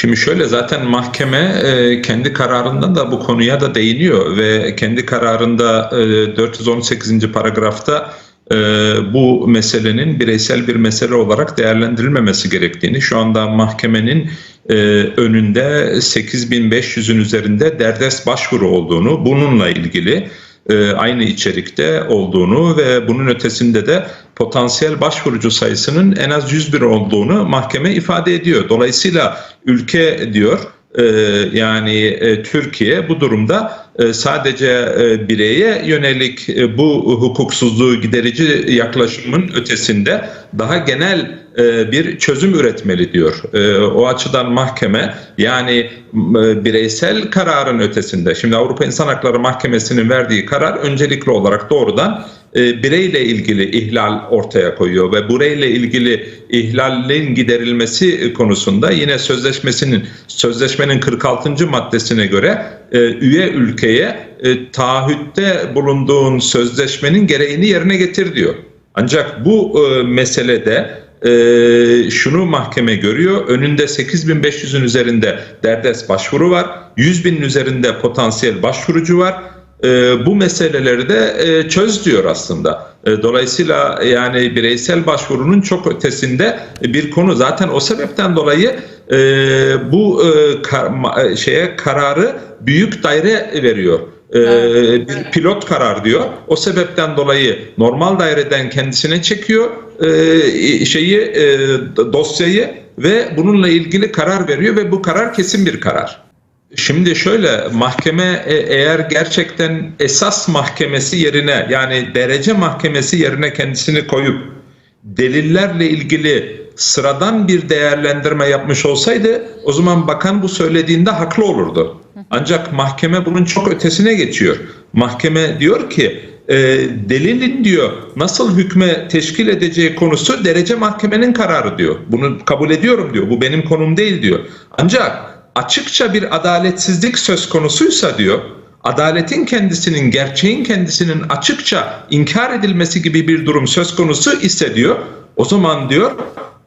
Şimdi şöyle zaten mahkeme e, kendi kararında da bu konuya da değiniyor ve kendi kararında e, 418. paragrafta e, bu meselenin bireysel bir mesele olarak değerlendirilmemesi gerektiğini şu anda mahkemenin e, önünde 8500'ün üzerinde derdest başvuru olduğunu bununla ilgili e, aynı içerikte olduğunu ve bunun ötesinde de potansiyel başvurucu sayısının en az 101 olduğunu mahkeme ifade ediyor. Dolayısıyla ülke diyor e, yani e, Türkiye bu durumda sadece bireye yönelik bu hukuksuzluğu giderici yaklaşımın ötesinde daha genel bir çözüm üretmeli diyor. E, O açıdan mahkeme yani e, bireysel kararın ötesinde şimdi Avrupa İnsan Hakları Mahkemesi'nin verdiği karar öncelikli olarak doğrudan e, bireyle ilgili ihlal ortaya koyuyor ve bireyle ilgili ihlalin giderilmesi konusunda yine sözleşmesinin sözleşmenin 46. maddesine göre e, üye ülkeye e, taahhütte bulunduğun sözleşmenin gereğini yerine getir diyor. Ancak bu e, meselede e, şunu mahkeme görüyor. Önünde 8500'ün üzerinde derdest başvuru var. 100 binin üzerinde potansiyel başvurucu var. E, bu meseleleri de e, çöz diyor aslında. E, dolayısıyla yani bireysel başvurunun çok ötesinde bir konu. Zaten o sebepten dolayı e, bu e, kar, ma- şeye kararı büyük daire veriyor. Bir pilot karar diyor. O sebepten dolayı normal daireden kendisine çekiyor e, şeyi e, dosyayı ve bununla ilgili karar veriyor ve bu karar kesin bir karar. Şimdi şöyle mahkeme e, eğer gerçekten esas mahkemesi yerine yani derece mahkemesi yerine kendisini koyup delillerle ilgili sıradan bir değerlendirme yapmış olsaydı o zaman bakan bu söylediğinde haklı olurdu. Ancak mahkeme bunun çok ötesine geçiyor. Mahkeme diyor ki e, delilin diyor nasıl hükme teşkil edeceği konusu derece mahkemenin kararı diyor. Bunu kabul ediyorum diyor. Bu benim konum değil diyor. Ancak açıkça bir adaletsizlik söz konusuysa diyor adaletin kendisinin, gerçeğin kendisinin açıkça inkar edilmesi gibi bir durum söz konusu ise diyor, o zaman diyor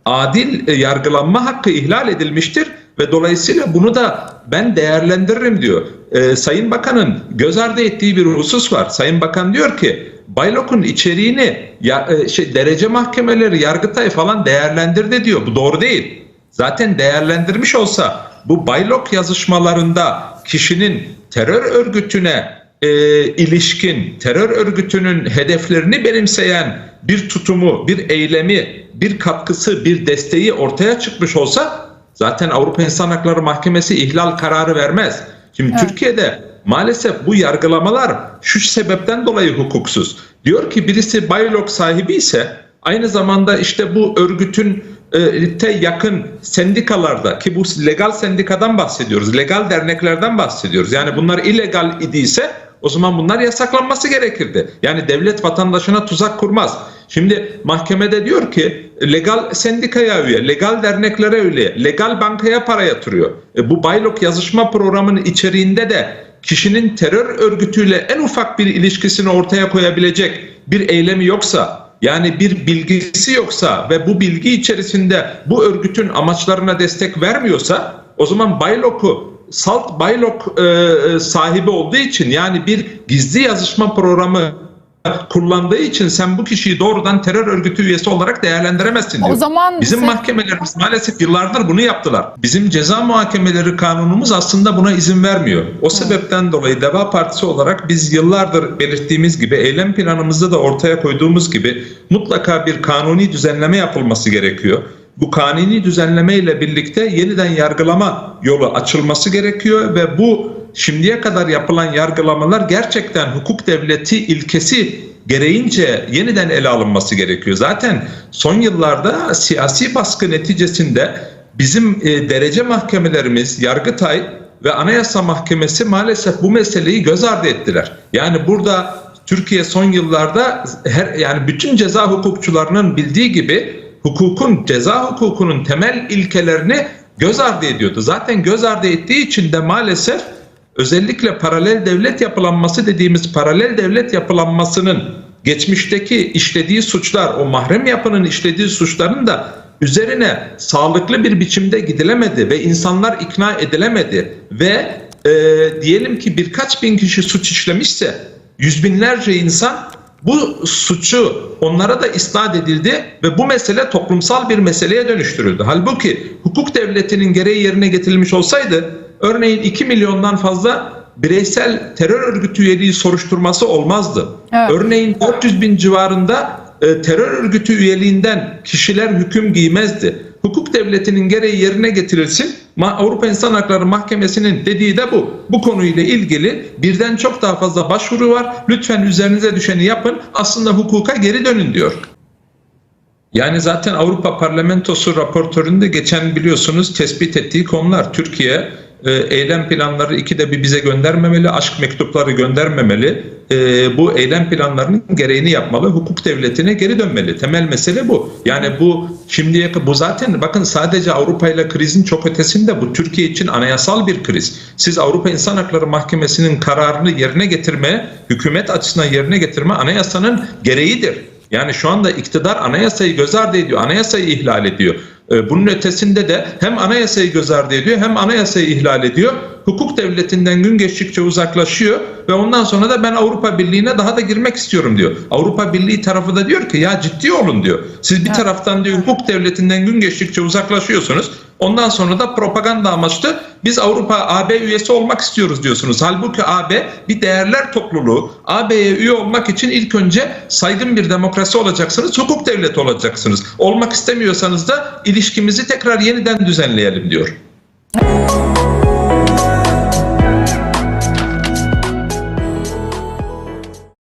adil yargılanma hakkı ihlal edilmiştir ve dolayısıyla bunu da ben değerlendiririm diyor. E, Sayın Bakan'ın göz ardı ettiği bir husus var. Sayın Bakan diyor ki Baylok'un içeriğini ya, e, şey, derece mahkemeleri, Yargıtay falan değerlendirdi diyor. Bu doğru değil. Zaten değerlendirmiş olsa bu Baylok yazışmalarında kişinin terör örgütüne e, ilişkin terör örgütünün hedeflerini benimseyen bir tutumu, bir eylemi, bir katkısı, bir desteği ortaya çıkmış olsa zaten Avrupa İnsan Hakları Mahkemesi ihlal kararı vermez. Şimdi Türkiye'de maalesef bu yargılamalar şu sebepten dolayı hukuksuz. Diyor ki birisi Baylok sahibi ise aynı zamanda işte bu örgütün e, te yakın sendikalarda ki bu legal sendikadan bahsediyoruz. Legal derneklerden bahsediyoruz. Yani bunlar illegal idiyse o zaman bunlar yasaklanması gerekirdi. Yani devlet vatandaşına tuzak kurmaz. Şimdi mahkemede diyor ki legal sendikaya üye, legal derneklere üye, legal bankaya para yatırıyor. E, bu Baylok yazışma programının içeriğinde de kişinin terör örgütüyle en ufak bir ilişkisini ortaya koyabilecek bir eylemi yoksa yani bir bilgisi yoksa ve bu bilgi içerisinde bu örgütün amaçlarına destek vermiyorsa o zaman Baylok'u Salt Baylok e, sahibi olduğu için yani bir gizli yazışma programı kullandığı için sen bu kişiyi doğrudan terör örgütü üyesi olarak değerlendiremezsin diyor. O zaman Bizim sen- mahkemelerimiz maalesef yıllardır bunu yaptılar. Bizim ceza muhakemeleri kanunumuz aslında buna izin vermiyor. O sebepten dolayı Deva Partisi olarak biz yıllardır belirttiğimiz gibi eylem planımızda da ortaya koyduğumuz gibi mutlaka bir kanuni düzenleme yapılması gerekiyor. Bu kanuni düzenleme ile birlikte yeniden yargılama yolu açılması gerekiyor ve bu şimdiye kadar yapılan yargılamalar gerçekten hukuk devleti ilkesi gereğince yeniden ele alınması gerekiyor. Zaten son yıllarda siyasi baskı neticesinde bizim e, derece mahkemelerimiz, Yargıtay ve Anayasa Mahkemesi maalesef bu meseleyi göz ardı ettiler. Yani burada Türkiye son yıllarda her yani bütün ceza hukukçularının bildiği gibi hukukun, ceza hukukunun temel ilkelerini göz ardı ediyordu. Zaten göz ardı ettiği için de maalesef özellikle paralel devlet yapılanması dediğimiz paralel devlet yapılanmasının geçmişteki işlediği suçlar, o mahrem yapının işlediği suçların da üzerine sağlıklı bir biçimde gidilemedi ve insanlar ikna edilemedi ve e, diyelim ki birkaç bin kişi suç işlemişse yüz binlerce insan bu suçu onlara da isnat edildi ve bu mesele toplumsal bir meseleye dönüştürüldü. Halbuki hukuk devletinin gereği yerine getirilmiş olsaydı örneğin 2 milyondan fazla bireysel terör örgütü üyeliği soruşturması olmazdı. Evet. Örneğin 400 bin civarında e, terör örgütü üyeliğinden kişiler hüküm giymezdi. Hukuk devletinin gereği yerine getirilsin. Avrupa İnsan Hakları Mahkemesi'nin dediği de bu. Bu konuyla ilgili birden çok daha fazla başvuru var. Lütfen üzerinize düşeni yapın. Aslında hukuka geri dönün diyor. Yani zaten Avrupa Parlamentosu raportöründe geçen biliyorsunuz tespit ettiği konular. Türkiye eylem planları ikide bir bize göndermemeli, aşk mektupları göndermemeli. E, bu eylem planlarının gereğini yapmalı, hukuk devletine geri dönmeli. Temel mesele bu. Yani bu şimdiye bu zaten bakın sadece Avrupa ile krizin çok ötesinde bu Türkiye için anayasal bir kriz. Siz Avrupa İnsan Hakları Mahkemesi'nin kararını yerine getirme, hükümet açısından yerine getirme anayasanın gereğidir. Yani şu anda iktidar anayasayı göz ardı ediyor, anayasayı ihlal ediyor. Ee, Bunun ötesinde de hem anayasayı göz ardı ediyor hem anayasayı ihlal ediyor. Hukuk devletinden gün geçtikçe uzaklaşıyor ve ondan sonra da ben Avrupa Birliği'ne daha da girmek istiyorum diyor. Avrupa Birliği tarafı da diyor ki ya ciddi olun diyor. Siz bir taraftan diyor hukuk devletinden gün geçtikçe uzaklaşıyorsunuz. Ondan sonra da propaganda amaçlı biz Avrupa AB üyesi olmak istiyoruz diyorsunuz. Halbuki AB bir değerler topluluğu. AB'ye üye olmak için ilk önce saygın bir demokrasi olacaksınız, hukuk devleti olacaksınız. Olmak istemiyorsanız da ilişkimizi tekrar yeniden düzenleyelim diyor.